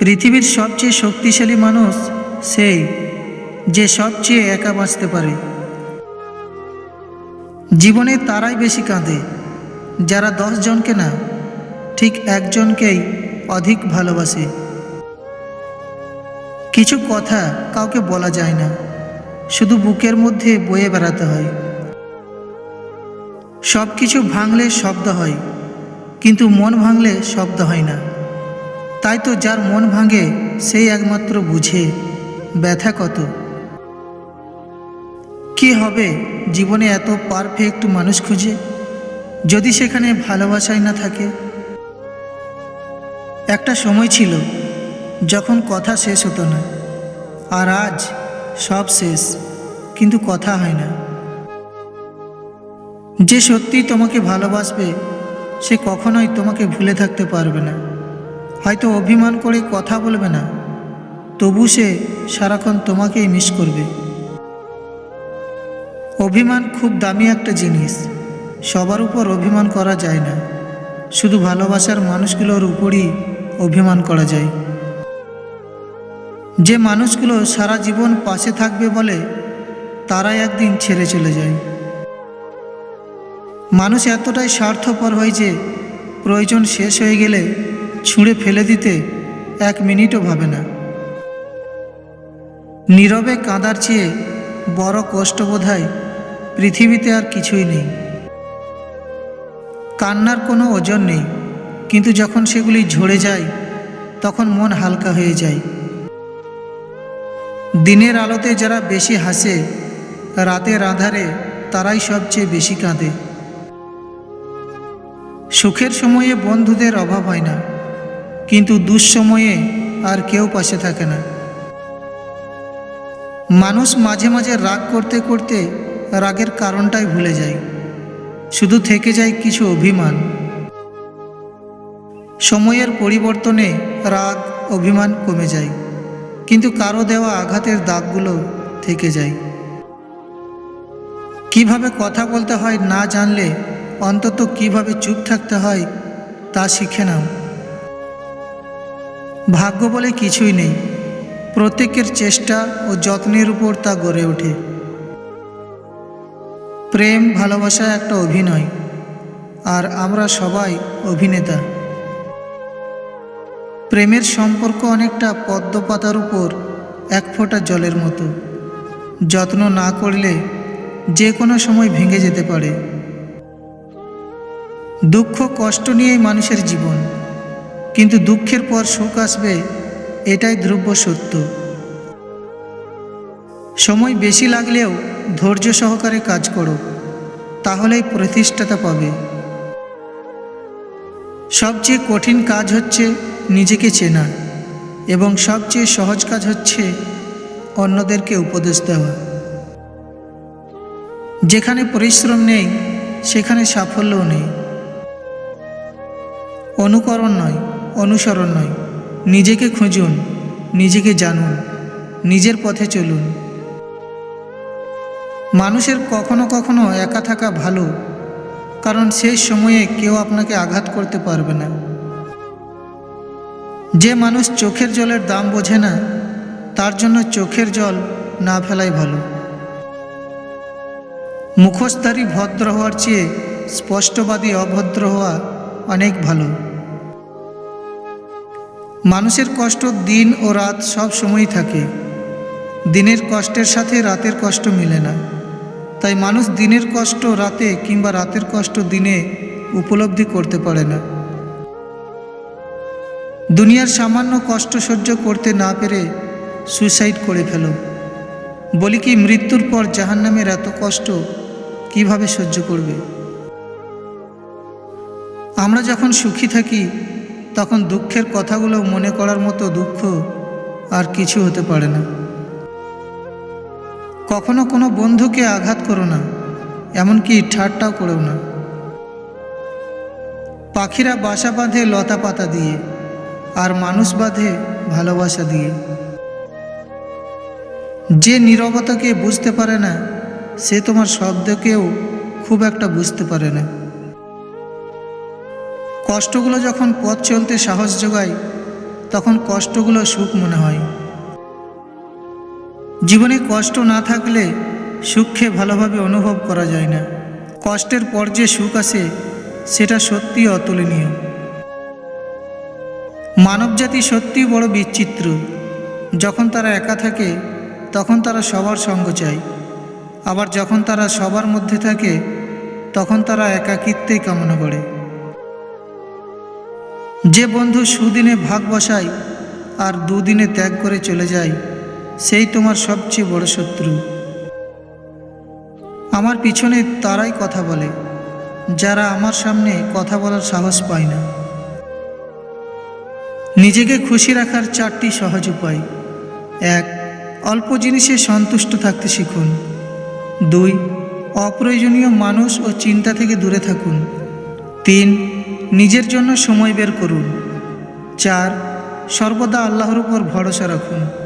পৃথিবীর সবচেয়ে শক্তিশালী মানুষ সেই যে সবচেয়ে একা বাঁচতে পারে। জীবনে তারাই বেশি কাঁদে, যারা দশ জনকে না, ঠিক একজনকেই অধিক ভালোবাসে। কিছু কথা কাউকে বলা যায় না, শুধু বুকের মধ্যে বয়ে বেড়াতে হয়। সব কিছু ভাঙলে শব্দ হয়, কিন্তু মন ভাঙলে শব্দ হয় না। তাই তো যার মন ভাঙে, সেই একমাত্র বুঝে। ব্যথা কত? কি হবে? জীবনে এত পারফেক্ট মানুষ খুঁজে? যদি সেখানে ভালোবাসাই না থাকে? একটা সময় ছিল, যখন কথা শেষ হতো না। আর আজ সব শেষ, কিন্তু কথা হয় না। যে সত্যি তোমাকে ভালোবাসবে, সে কখনোই তোমাকে ভুলে থাকতে পারবে না। হয়তো অভিমান করে কথা বলবে না। তবু সে সারাক্ষণ তোমাকেই মিস করবে। অভিমান খুব দামি একটা জিনিস। সবার উপর অভিমান করা যায় না। শুধু ভালোবাসার মানুষগুলোর উপরই অভিমান করা যায়। যে মানুষগুলো সারা জীবন পাশে থাকবে বলে তারাই একদিন ছেড়ে চলে যায়। মানুষ এতটাই স্বার্থপর হয় যে প্রয়োজন শেষ হয়ে গেলে ছুঁড়ে ফেলে দিতে এক মিনিটও ভাবে না। নীরবে কাঁদার চেয়ে বড় কষ্ট বোধহয় পৃথিবীতে আর কিছুই নেই। কান্নার কোনো ওজন নেই, কিন্তু যখন সেগুলি ঝরে যায়, তখন মন হালকা হয়ে যায়। দিনের আলোতে যারা বেশি হাসে, রাতের আধারে তারাই সবচেয়ে বেশি কাঁদে। সুখের সময়ে বন্ধুদের অভাব হয় না। কিন্তু দুঃসময়ে আর কেউ পাশে থাকে না। মানুষ মাঝে মাঝে রাগ করতে করতে রাগের কারণটাই ভুলে যায়। শুধু থেকে যায় কিছু অভিমান। সময়ের পরিবর্তনে রাগ, অভিমান কমে যায়। কিন্তু কারও দেওয়া আঘাতের দাগগুলো থেকে যায়। কীভাবে কথা বলতে হয় না জানলে অন্তত কীভাবে চুপ থাকতে হয় তা শিখে নাও। ভাগ্য বলে কিছুই নেই। প্রত্যেকের চেষ্টা ও যত্নের উপর তা গড়ে ওঠে। প্রেম, ভালোবাসা একটা অভিনয়, আর আমরা সবাই অভিনেতা। প্রেমের সম্পর্ক অনেকটা পদ্ম পাতার উপর এক ফোঁটা জলের মতো। যত্ন না করলে যে কোনো সময় ভেঙে যেতে পারে। দুঃখ, কষ্ট নিয়েই মানুষের জীবন। কিন্তু দুঃখের পর সুখ আসবে, এটাই ধ্রুব সত্য। সময় বেশি লাগলেও ধৈর্য সহকারে কাজ করো, তাহলেই প্রতিষ্ঠাতা পাবে। সবচেয়ে কঠিন কাজ হচ্ছে নিজেকে চেনা এবং সবচেয়ে সহজ কাজ হচ্ছে অন্যদেরকে উপদেশ দেওয়া। যেখানে পরিশ্রম নেই, সেখানে সাফল্যও নেই। অনুকরণ নয়। অনুসরণ নয়। নিজেকে খুঁজুন, নিজেকে জানুন, নিজের পথে চলুন। মানুষের কখনো কখনো একা থাকা ভালো, কারণ সেই সময়ে কেউ আপনাকে আঘাত করতে পারবে না। যে মানুষ চোখের জলের দাম বোঝে না, তার জন্য চোখের জল না ফেলাই ভালো। মুখোশধারী ভদ্র হওয়ার চেয়ে স্পষ্টবাদী অভদ্র হওয়া অনেক ভালো। মানুষের কষ্ট দিন ও রাত সব সময়ই থাকে। দিনের কষ্টের সাথে রাতের কষ্ট মিলে না। তাই মানুষ দিনের কষ্ট রাতে কিংবা রাতের কষ্ট দিনে উপলব্ধি করতে পারে না। দুনিয়ার সামান্য কষ্ট সহ্য করতে না পেরে সুইসাইড করে ফেল। বলি কি, মৃত্যুর পর জাহান্নামের এত কষ্ট কীভাবে সহ্য করবে? আমরা যখন সুখী থাকি তখন দুঃখের কথাগুলো মনে করার মতো দুঃখ আর কিছু হতে পারে না। কখনো কোনো বন্ধুকে আঘাত করো না, এমনকি ঠাট্টাও করেও না। পাখিরা বাসা বাঁধে লতা পাতা দিয়ে, আর মানুষ বাঁধে ভালোবাসা দিয়ে। যে নীরবতাকে বুঝতে পারে না, সে তোমার শব্দকেও খুব একটা বুঝতে পারে না। কষ্টগুলো যখন পথ চলতে সাহস যোগায়, তখন কষ্টগুলো সুখ মনে হয়। জীবনে কষ্ট না থাকলে সুখকে ভালোভাবে অনুভব করা যায় না। কষ্টের পর যে সুখ আসে, সেটা সত্যি অতুলনীয়। মানবজাতি সত্যিই বড় বিচিত্র। যখন তারা একা থাকে, তখন তারা সবার সঙ্গ চায়। আবার যখন তারা সবার মধ্যে থাকে, তখন তারা একাকিত্বেই কামনা করে। যে বন্ধু সুদিনে ভাগ বসায় আর দুদিনে ত্যাগ করে চলে যায়, সেই তোমার সবচেয়ে বড় শত্রু। আমার পিছনে তারাই কথা বলে, যারা আমার সামনে কথা বলার সাহস পায় না। নিজেকে খুশি রাখার চারটি সহজ উপায়। এক, অল্প জিনিসে সন্তুষ্ট থাকতে শিখুন। দুই, অপ্রয়োজনীয় মানুষ ও চিন্তা থেকে দূরে থাকুন। তিন নিজের জন্য সময় বের করুন। চার সর্বদা আল্লাহর উপর ভরসা রাখুন।